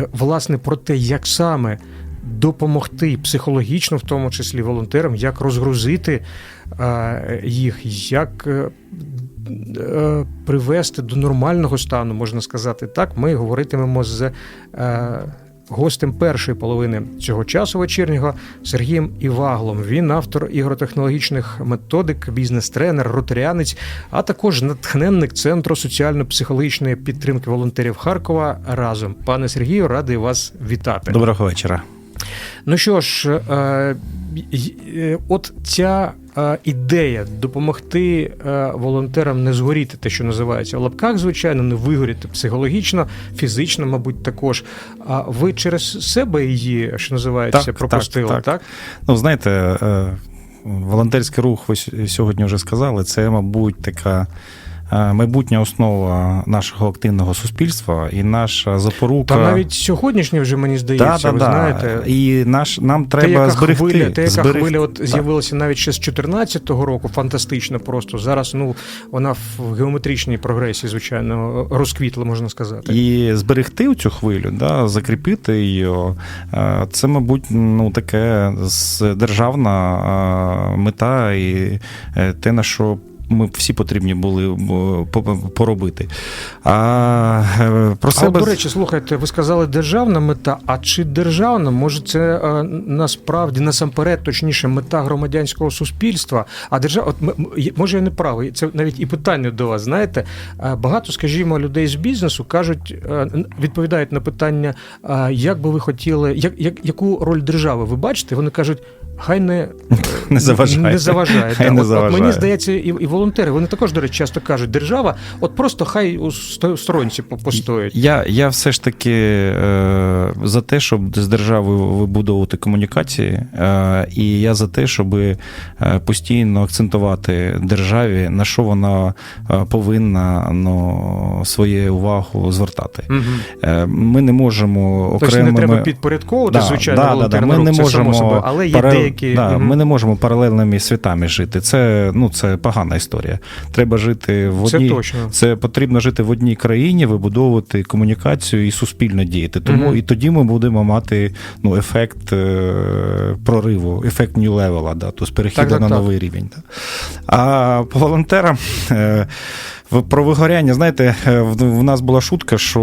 е, власне про те, як саме допомогти психологічно, в тому числі волонтерам, як розгрузити е, їх, як е, привести до нормального стану, можна сказати так. Ми говоритимемо з гостем першої половини цього часу вечірнього Сергієм Іваглом. Він автор ігротехнологічних методик, бізнес-тренер, ротаріанець, а також натхненник центру соціально-психологічної підтримки волонтерів Харкова. Разом, пане Сергію, радий вас вітати. Доброго вечора. Ну що ж, е, е, от ця ідея допомогти е, волонтерам не згоріти, те, що називається в лапках, звичайно, не вигоріти психологічно, фізично, мабуть, також. А ви через себе її, що називається, Так, пропустили, так? так, Ну, знаєте, е, волонтерський рух, ви сьогодні вже сказали, це, мабуть, така е, майбутня основа нашого активного суспільства і наша запорука. Та навіть сьогоднішнє вже мені здається, да, да, ви да. знаєте. І наш, нам Те, треба яка зберегти. хвиля, те, яка зберегти. хвиля от з'явилася навіть ще з 14-го року, фантастично просто. Зараз ну вона в геометричній прогресії, звичайно, розквітла, можна сказати. І зберегти цю хвилю, да, закріпити її, е, це, мабуть, ну, таке державна е, мета і е, те, на що ми всі потрібні були е, поробити. А е, про А себе. от, до речі, слухайте, ви сказали державна мета. А чи державна? Може, це е, насправді насамперед, точніше, мета громадянського суспільства? А держава, от може я не правий, це навіть і питання до вас. Знаєте, багато, скажімо, людей з бізнесу кажуть, відповідають на питання, як би ви хотіли, як, як яку роль держави ви бачите? Вони кажуть. Хай не, Не заважає. Не заважає. Хай да. не От- от мені здається, і, і волонтери, вони також, до речі, часто кажуть, держава, от просто хай у сторонці по- постоять. Я, я все ж таки е, за те, щоб з державою вибудовувати комунікації, е, і я за те, щоб е, постійно акцентувати державі, на що вона е, повинна ну, своє увагу звертати. Угу. Е, Ми не можемо Тобто окремими... не треба підпорядковувати, Да, звичайно, да, да, да. Ми рух, не це само можемо собою, але є паралель- деякі. Да, Мгм. Ми не можемо паралельними світами жити. Це, ну, це погана історія. Треба жити в Це точно. Це потрібно жити в одній країні, вибудовувати комунікацію і суспільно діяти. Тому угу. і тоді ми будемо мати ну, ефект е, прориву, ефект new level, да, тобто перехіду Так, так, на так. новий рівень. Да. А по волонтерам. Е, Про вигоряння, знаєте, е, в нас була шутка, що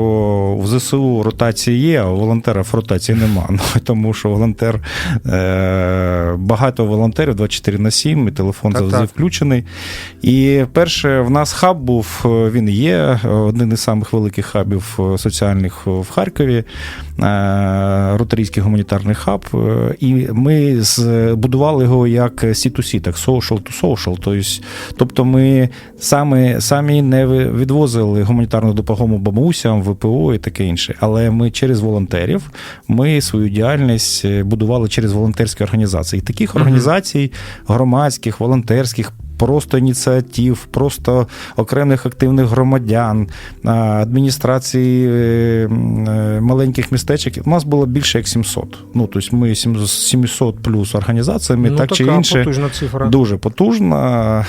в ЗСУ ротації є, а у волонтерів ротації нема. Ну, тому що волонтер е, багато волонтерів 24 на 7, і телефон Так, завжди так. включений. І перше, в нас хаб був, е, він є один із самих великих хабів соціальних в Харкові, ротарійський гуманітарний хаб. І ми збудували його як C2C, так social to social. Тобто, тобто ми саме, самі не ви- відвозили гуманітарну допомогу бабусям, ВПО і таке інше. Але ми через волонтерів ми свою діяльність е, будували через волонтерські організації. І таких організацій громадських, волонтерських. Просто ініціатив, просто окремих активних громадян, адміністрації е, е, маленьких містечок. У нас було більше як 700. Ну, тобто ми сім- 700 плюс організаціями, ну, так чи інше. потужна цифра. Дуже потужна.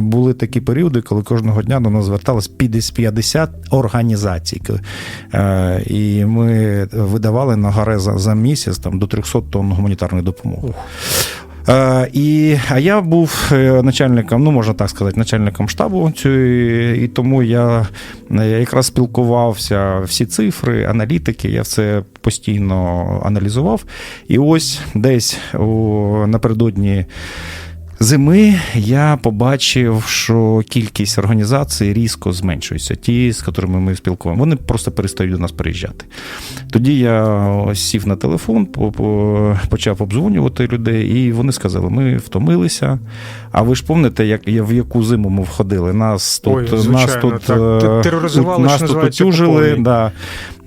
Були такі періоди, коли кожного дня до нас зверталось 50 50 організацій. Е, І ми видавали на гаре за, за місяць там, до 300 тонн гуманітарної допомоги. І, а я був е, начальником, ну можна так сказати, начальником штабу цієї, і тому я е, якраз спілкувався всі цифри, аналітики, я все постійно аналізував. І ось десь напередодні. Зими я побачив, що кількість організацій різко зменшується. Ті, з якими ми спілкуємо, вони просто перестають до нас приїжджати. Тоді я сів на телефон, по- по- почав обдзвонювати людей, і вони сказали: ми втомилися. А ви ж пам'ятаєте, як в яку зиму ми входили? Нас тут Ой, нас тут так. е, Тероризували, нас тут утюжили. Да.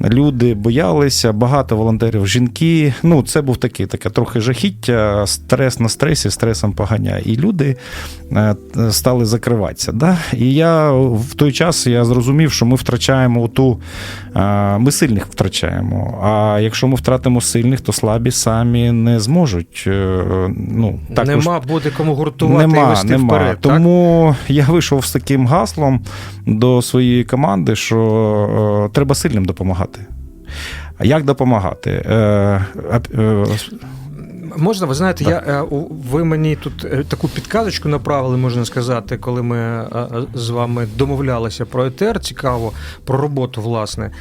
Люди боялися, багато волонтерів, жінки. Ну, це був такий таке трохи жахіття, стрес на стресі, стресом поганяє. І люди е, стали закриватися. Да? І я в той час я зрозумів, що ми втрачаємо ту, е, ми сильних втрачаємо. А якщо ми втратимо сильних, то слабі самі не зможуть. е, Ну, також Нема буде кому гуртувати і вести нема. вперед. так? Тому я вийшов з таким гаслом до своєї команди, що треба сильним допомагати. А як допомагати? Е, е, Можна, ви знаєте, я, е, ви мені тут е, таку підказочку направили, можна сказати, коли ми е, з вами домовлялися про ЕТР, цікаво, про роботу, власне,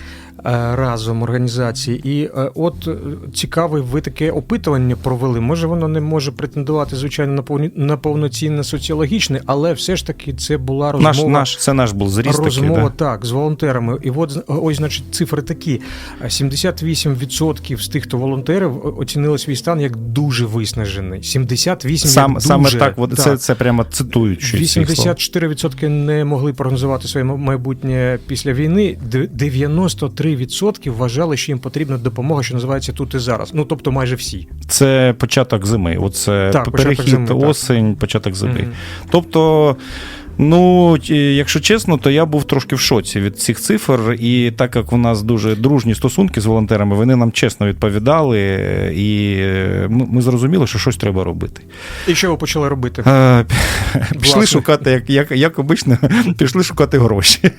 Е, разом організації. І е, от е, цікаве, ви таке опитування провели. Може, воно не може претендувати, звичайно, на повноцінне соціологічне, але все ж таки це була розмова. Наш, наш, Це наш був зріст розмова такий, да? так з волонтерами. І от ось, значить, цифри такі: 78% з тих, хто волонтерів, оцінили свій стан як дуже виснажений. 78% Сам, як саме так. От так. Це це прямо цитуючи. 84% не могли прогнозувати своє майбутнє після війни. 93% 3% вважали, що їм потрібна допомога, що називається тут і зараз. Ну тобто, майже всі. Це початок зими. Оце так, перехід початок зими, осінь, так. початок зими. Mm-hmm. Тобто. Ну, якщо чесно, то я був трошки в шоці від цих цифр, і так як у нас дуже дружні стосунки з волонтерами, вони нам чесно відповідали, і е, ми зрозуміли, що щось треба робити. І що ви почали робити? Е, Пішли Власне. шукати, як, як, як обично, пішли шукати гроші.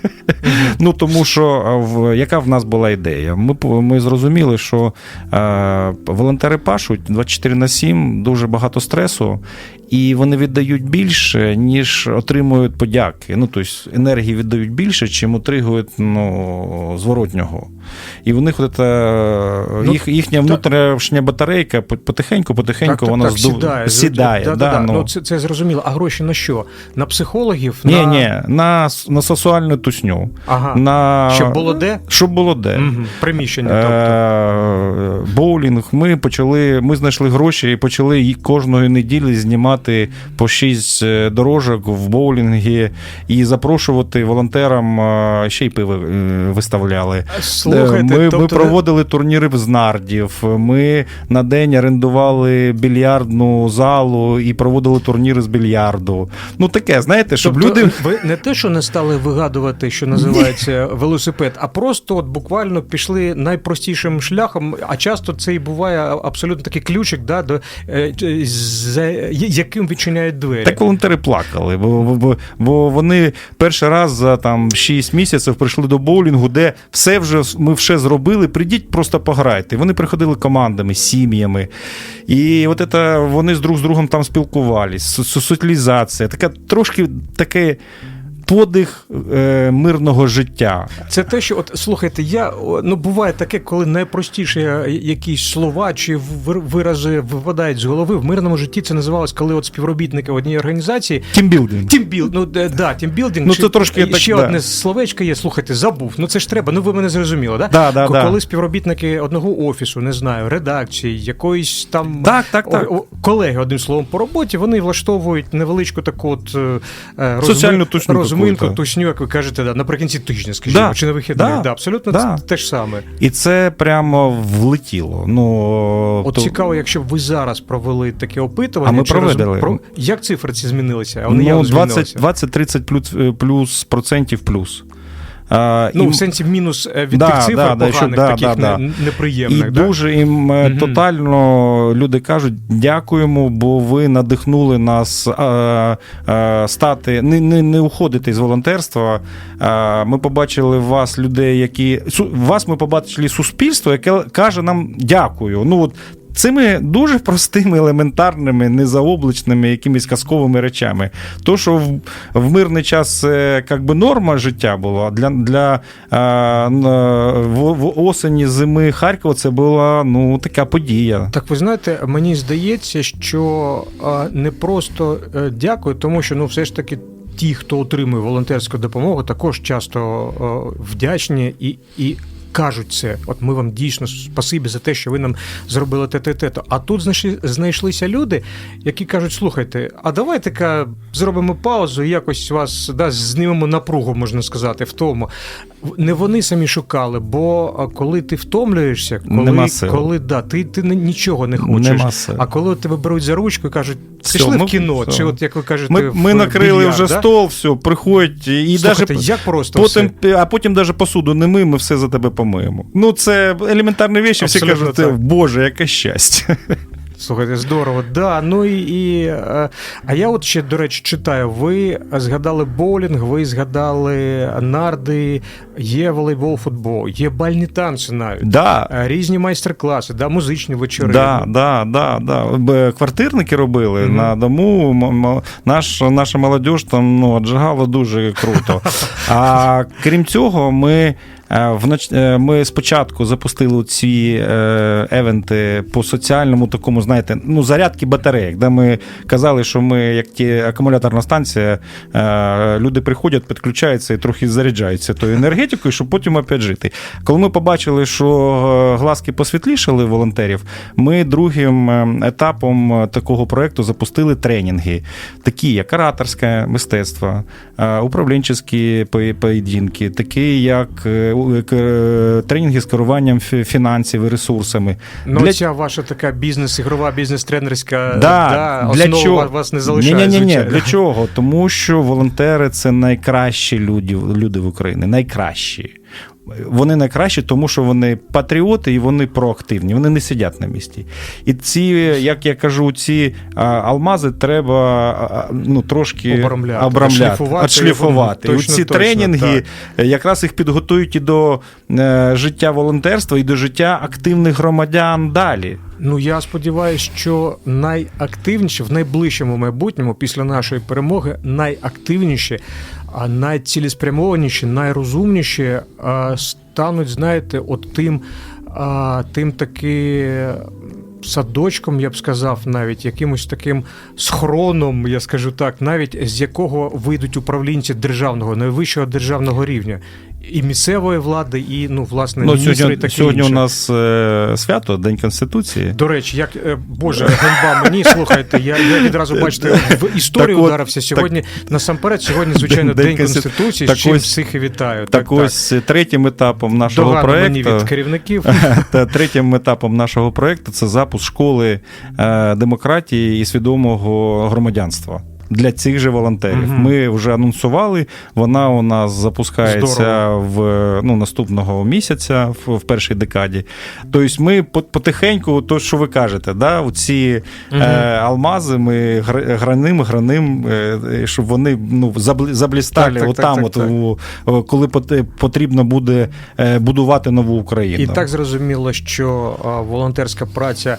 Ну тому що в яка в нас була ідея? Ми ми зрозуміли, що е, волонтери пашуть 24 на 7, дуже багато стресу, і вони віддають більше, ніж отримують подяки. Ну тобто енергії віддають більше, чим отримують ну, зворотнього. І в них от це, Ну, їх, їхня та- внутрішня батарейка потихеньку, потихеньку вона так, зду... сідає. сідає. Да, да, да, ну. ну, це, це зрозуміло. А гроші на що? На психологів? Ні, на... ні, на, на сексуальну тусню. Ага. На... Щоб було де? Щоб було де. Мгм. Приміщення. Тобто. Е, Боулінг. Ми почали, ми знайшли гроші і почали кожної неділі знімати по шість е, дорожок в боулінгі і запрошувати волонтерам е, ще й пиво е, виставляли. Слухайте, ми, тобто... ми проводили турніри з нардів. Ми на день орендували більярдну залу і проводили турніри з більярду. Ну таке, знаєте, щоб тобто, люди. ви не те, що не стали вигадувати, що називається велосипед, а просто от буквально пішли найпростішим шляхом, а часто це і буває абсолютно такий ключик, да, до, е, за яким відчиняють двері. Так волонтери плакали, бо, бо, бо, вони перший раз за там 6 місяців прийшли до боулінгу, де все вже ми все зробили. Прийдіть, просто пограйте. Вони приходили командами, сім'ями. І от це вони з друг з другом там со- Соціалізація, така трошки таке. Подих е, мирного життя. Це те, що от слухайте, я ну буває таке, коли найпростіші е, якісь слова чи вирази випадають з голови. В мирному житті це називалось, коли от співробітники однієї організації Тімбілдинг. Тімбілд, ну да, тімбілдинг. Ну, чи- це трошки так, ще да. одне словечко є. Слухайте, забув. Ну це ж треба. Ну ви мене зрозуміли, да? Да, да, К- да. Коли співробітники одного офісу, не знаю, редакції, якоїсь там Так, так, так. о- о- колеги, одним словом, по роботі, вони влаштовують невеличку таку от е, е, розми- Соціальну тусню розминку, так. як ви кажете, да, наприкінці тижня, скажімо, Да, чи на вихідних. да, Да, абсолютно да. це те ж саме. І це прямо влетіло. Ну, От то- цікаво, якщо б ви зараз провели таке опитування, А ми чи роз- про- як цифри ці змінилися? А Вони ну, як 20, змінилися? 20-30 плюс, е, плюс процентів плюс. А, Ну, в сенсі мінус е, від Да, тих цифр да, поганих, да, таких да, не- неприємних. і да? дуже їм Мгм. тотально люди кажуть, дякуємо, бо ви надихнули нас е, е, стати, не, не, не уходити з волонтерства. Е, ми побачили в вас людей, які в вас ми побачили суспільство, яке каже нам дякую. Ну от Цими дуже простими, елементарними, незаоблачними, якимись казковими речами. То, що в, в мирний час як би норма життя була, для, для а, в, в осені зими Харкова це була ну, така подія. Так, ви знаєте, мені здається, що не просто е, дякую, тому що ну все ж таки. Ті, хто отримує волонтерську допомогу, також часто е, вдячні і, і кажуть це. От ми вам дійсно спасибі за те, що ви нам зробили те те те А тут знайшлися люди, які кажуть: слухайте, а давайте-ка зробимо паузу і якось вас да, знімемо напругу, можна сказати, в тому. Не вони самі шукали, бо коли ти втомлюєшся, коли, Нема сил. коли да, ти, ти ні- нічого не хочеш. Нема сил. А коли тебе беруть за ручку і кажуть, пішли в кіно, все. чи от як ви кажете, Ми, в ми накрили більярд, вже да? стол, все, приходь, і Слухайте, даже як просто потім, все. а потім навіть посуду не ми, ми все за тебе помиємо. Ну, це елементарні речі, всі кажуть, так. Боже, яке щастя. Слухайте, здорово. Да, ну і, і е, а я от ще, до речі, читаю. Ви згадали боулінг, ви згадали нарди, є волейбол, футбол, є бальні танці навіть. Да, Е, Різні майстер-класи, да, музичні вечори. Да, да, да, да. Квартирники робили Мгм. на дому. Наш, наша молодь там ну, отжигала дуже круто. А крім цього, ми. Е, е, Ми спочатку запустили ці е, евенти по соціальному такому, знаєте, ну, зарядки батареїк, де ми казали, що ми, як ті акумуляторна станція, люди приходять, підключаються і трохи заряджаються тою енергетикою, щоб потім опять жити. Коли ми побачили, що глазки посвітлішали волонтерів, ми другим етапом такого проекту запустили тренінги, такі як ораторське мистецтво, управлінчі поєдинки, такі як тренінги з керуванням фінансів і ресурсами. Ну, Для- ця ваша така бізнес-ігрова, бізнес-тренерська Да, основа для чого? вас- вас не залишає. Ні, ні, ні, ні. для чого? Тому що волонтери це найкращі люди, люди в Україні. Найкращі. Вони найкращі, тому що вони патріоти і вони проактивні, вони не сидять на місці. І ці, як я кажу, ці а, алмази треба а, ну, трошки Обрамляти, обрамляти, отшліфувати. отшліфувати. І ці точно, тренінги якраз їх підготують і до е, життя волонтерства, і до життя активних громадян далі. Ну я сподіваюся, що найактивніші в найближчому майбутньому, після нашої перемоги, найактивніші, найцілеспрямованіші, найрозумніші стануть, знаєте, от тим, тим таки. Садочком, я б сказав, навіть якимось таким схроном, я скажу так, навіть з якого вийдуть управлінці державного, найвищого державного рівня, і місцевої влади, і ну, власне, Ну, міністри і сьогодні, таке сьогодні у нас е, свято, День Конституції. До речі, як е, Боже, ганьба мені слухайте. Я, я відразу бачите в історію Так от, ударився сьогодні. насамперед, сьогодні, звичайно, День день, конституції. так з чим ось- всіх і вітаю. Так, ось третім етапом нашого мені проекту. від керівників. Та третім етапом нашого проекту це запуск школи е, демократії і свідомого громадянства. Для цих же волонтерів Мгм. ми вже анонсували. Вона у нас запускається Здорово. в ну, наступного місяця, в, в першій декаді. Тобто, ми по- потихеньку, то що ви кажете, да, ці Мгм. е, алмази ми граним, граним, е, щоб вони ну, забл- заблістали Так, так, отам, так, от, у- коли поте- потрібно буде е, будувати нову Україну. І так зрозуміло, що волонтерська праця.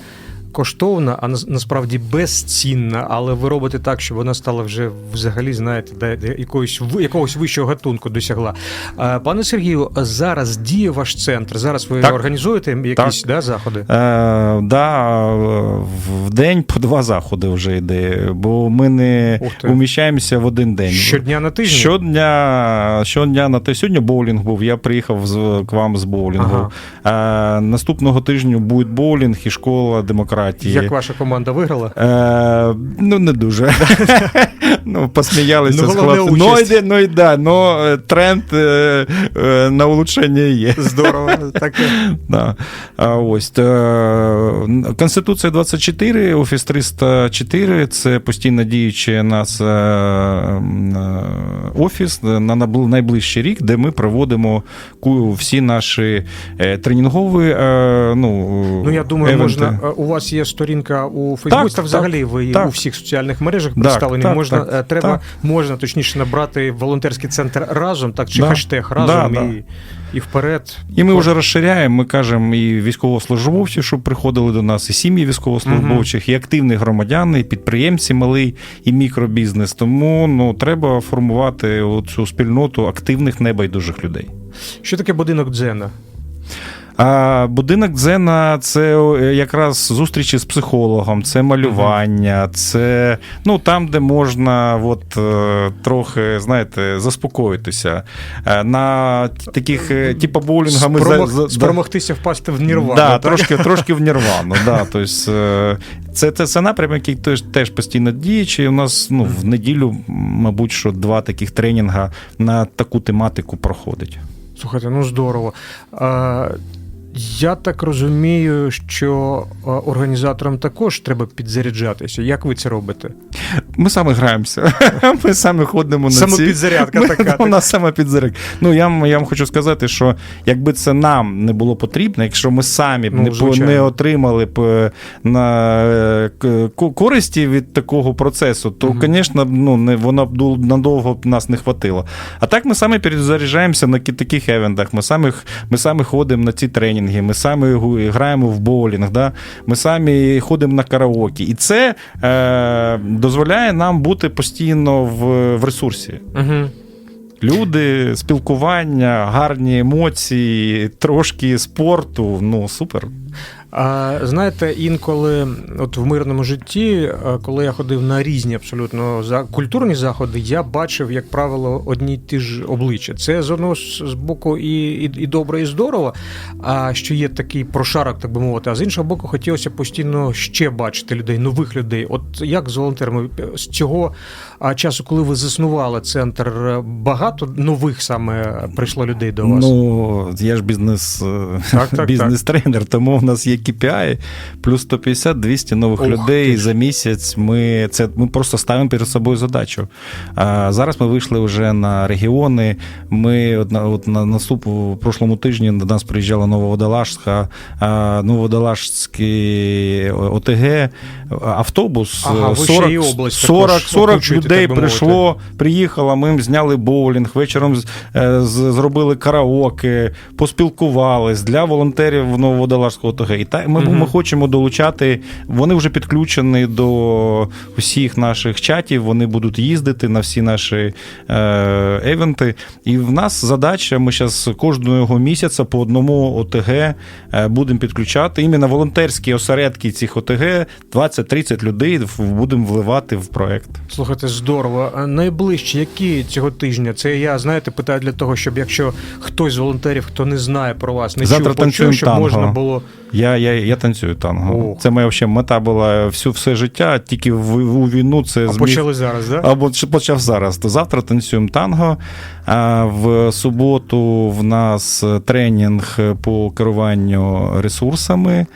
Коштовна, а насправді безцінна, але ви робите так, щоб вона стала вже взагалі, знаєте, де, де якогось якогось вищого гатунку досягла. Пане Сергію, зараз діє ваш центр. Зараз ви Так. організуєте якісь да, заходи? Е, да, в день по два заходи вже йде, бо ми не уміщаємося в один день. Щодня на тиждень? Щодня, щодня на те. Сьогодні боулінг був. Я приїхав з, к вам з боулінгу. Е, наступного тижня буде боулінг і школа демократії. Як ваша команда виграла? Е, ну, не дуже. ну, посміялися Ну, з головне. Ну, йде, ну, і да, ну, е, тренд е, е, на улучшення є. Здорово. Так, Да. А ось Конституція 24, Офіс 304 це постійно діючий нас е, е, офіс на найближчий рік, де ми проводимо всі наші тренінгові. е, Ну, ну я думаю, евенти. можна. У вас є сторінка у Фейсбуці, Так, та взагалі ви так. у всіх соціальних мережах Так, представлені. так, можна так, е, треба, так. можна точніше набрати волонтерський центр разом, так чи Да. хештег разом Да, і, да. і вперед. І ми вже розширяємо. Ми кажемо і військовослужбовців, щоб приходили до нас, і сім'ї військовослужбовчих, і активні громадяни, і підприємці, малий і мікробізнес. Тому ну треба формувати цю спільноту активних небайдужих людей. Що таке будинок Дзена? А будинок Дзена це е, якраз зустрічі з психологом, це малювання, це ну там, де можна от, е, трохи, знаєте, заспокоїтися. Е, На таких, типу боулінга ми за- Спромог- за- спромогтися впасти в нірвану. Да, так? трошки, трошки в нірвану. Да, тобто, це, це, це напрямок, який теж, теж постійно діючий. У нас ну, в неділю, мабуть, що два таких тренінга на таку тематику проходить. Слухайте, ну здорово. А, Я так розумію, що е, організаторам також треба підзаряджатися. Як ви це робите? Ми саме граємося. Ми самі ходимо на ці... Самопідзарядка Ми- така. У нас саме підзаряд. Ну я вам, я вам хочу сказати, що якби це нам не було потрібно, якщо ми самі б Ну, не, по- не отримали б е, на е, користі від такого процесу, то, звісно, ну не воно б надовго б нас не хватило. А так ми самі перезаряджаємося на таких евентах. Ми самі, ми самі ходимо на ці тренінги, ми самі граємо в боулінг, да? ми самі ходимо на караоке. І це е, дозволяє нам бути постійно в, в ресурсі. Угу. Люди, спілкування, гарні емоції, трошки спорту. Ну супер. А знаєте, інколи, от в мирному житті, е, коли я ходив на різні абсолютно за культурні заходи, я бачив, як правило, одні й ті ж обличчя. Це з одного з боку і, і, і добре, і здорово, а що є такий прошарок, так би мовити. А з іншого боку, хотілося постійно ще бачити людей, нових людей. От як з волонтерами з цього часу, коли ви заснували центр, е, багато нових саме прийшло людей до вас. Ну, я ж бізнес, е, бізнес-тренер, тому в нас є KPI, плюс 150-200 нових Ох людей ти за місяць. Ми, це, ми просто ставимо перед собою задачу. А зараз ми вийшли вже на регіони. Ми от на, от на наступ у прошлому тижні до нас приїжджала Нововодолажська, Нововодолажський ОТГ, автобус. Ага, 40, область 40, також 40 охочуєте, людей прийшло, приїхало, ми зняли боулінг, вечором е, зробили караоке, поспілкувались для волонтерів Нововодолазького ОТГ. І так ми, Мгм. ми хочемо долучати. Вони вже підключені до всіх наших чатів. Вони будуть їздити на всі наші е, евенти. І в нас задача: ми зараз кожного місяця по одному ОТГ е, будемо підключати. Іменно волонтерські осередки цих ОТГ 20-30 людей будемо вливати в проект. Слухайте, здорово. Найближчі, які цього тижня? Це я знаєте, питаю для того, щоб якщо хтось з волонтерів, хто не знає про вас, не Завтра чув, почув, щоб танго. можна було. Я, я, я танцюю танго. О. Це моя взагалі мета була всю все життя, тільки в, у війну це А зміг. почали зараз, да? Або почав зараз. То завтра танцюємо танго. А в суботу в нас тренінг по керуванню ресурсами.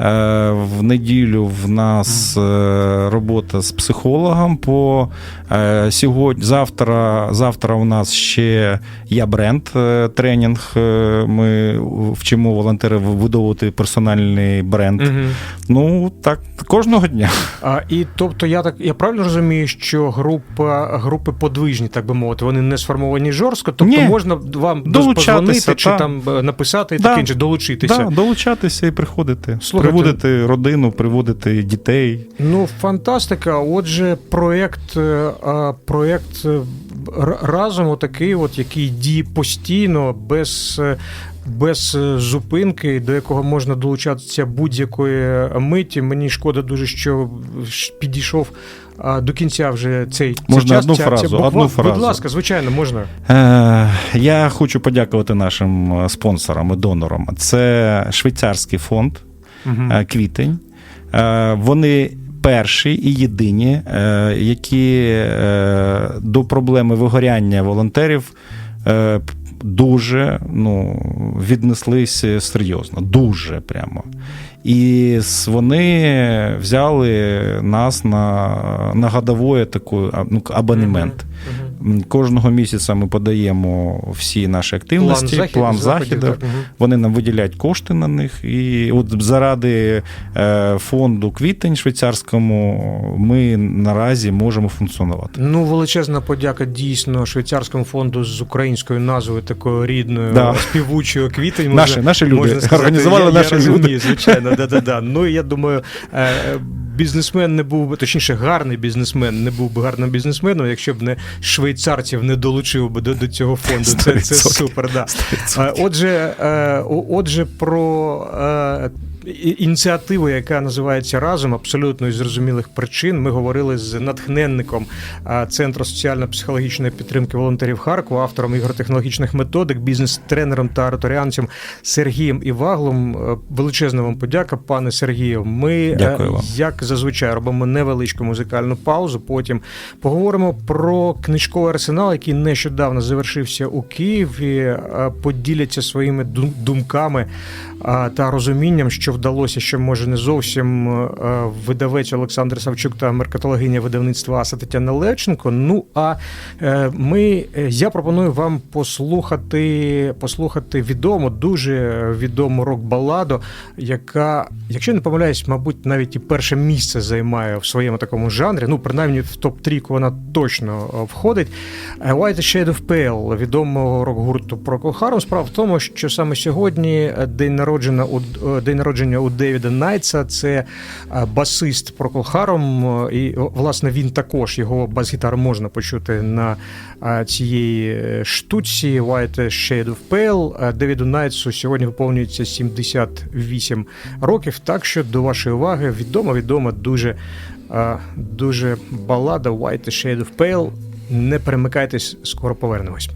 Е, В неділю в нас е, робота з психологом. По е, сьогодні, завтра, завтра у нас ще є бренд тренінг. Ми вчимо волонтерів вибудовувати персональний бренд. Мгм. Ну так кожного дня. А, і тобто, я так я правильно розумію, що група групи подвижні, так би мовити, вони не сформовані жорстко, тобто Ні. можна вам Долучатися, позвонити чи та. там написати і Да. таке інше, долучитися. Да, долучатися і приходити. Слухайте. Приводити родину, приводити дітей. Ну, фантастика. Отже, проєкт, е, проєкт е, разом, отакий, от, який діє постійно, без. е, Без зупинки, до якого можна долучатися будь-якої миті. Мені шкода дуже, що підійшов до кінця вже цей, цей Можна час. одну ця- ця фразу, буква. одну фразу. Будь ласка, звичайно, можна. Е, я хочу подякувати нашим спонсорам і донорам. Це швейцарський фонд Е, Квітень. Е, вони перші і єдині, е, які до проблеми вигоряння волонтерів. Дуже ну, віднеслися серйозно, дуже прямо. І вони взяли нас на, на годовое такий ну, абонемент. Кожного місяця ми подаємо всі наші активності, план, захід- заходів. так. Вони нам виділяють кошти на них. І от заради е, фонду квітень швейцарському ми наразі можемо функціонувати. Ну, величезна подяка дійсно швейцарському фонду з українською назвою такою рідною, Да. співучою квітень. можна- Наші, наші люди можна сказати. організували я, наші я люди. розумію, звичайно, да, да, да. Ну і я думаю, е, бізнесмен не був би, точніше, гарний бізнесмен не був би гарним бізнесменом, якщо б не швейцарців не долучив би до, до цього фонду. Це, це супер, да. Е, Отже, е, отже, про і- ініціативою, яка називається разом, абсолютно із зрозумілих причин. Ми говорили з натхненником Центру соціально-психологічної підтримки волонтерів Харкова, автором ігротехнологічних методик, бізнес-тренером та ораторіанцем Сергієм Іваглом. Е, Величезна вам подяка, пане Сергію. Ми е, Дякую вам. як зазвичай робимо невеличку музикальну паузу. Потім поговоримо про книжковий арсенал, який нещодавно завершився у Києві. Е, Поділяться своїми думками та розумінням, що вдалося, що може не зовсім е, видавець Олександр Савчук та меркатологиня видавництва Аса Тетяна Левченко. Ну а е, ми е, я пропоную вам послухати, послухати відому, дуже відому рок-баладу, яка, якщо не помиляюсь, мабуть, навіть і перше місце займає в своєму такому жанрі. Ну, принаймні в топ-трійку вона точно е, входить. Е, White Shade of Pale відомого рок-гурту Procol Harum. Справа в тому, що саме сьогодні е, день народження у е, день народження у Девіда Найтса. Це е, басист Harum, е, і власне він також його бас-гітару можна почути на е, цієї штуці White Shade of Pale. Девіду Найтсу сьогодні виповнюється 78 років. Так що до вашої уваги відома, відома дуже, дуже балада White Shade of Pale. Не перемикайтесь, скоро повернемось.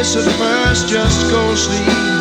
Face at first just ghostly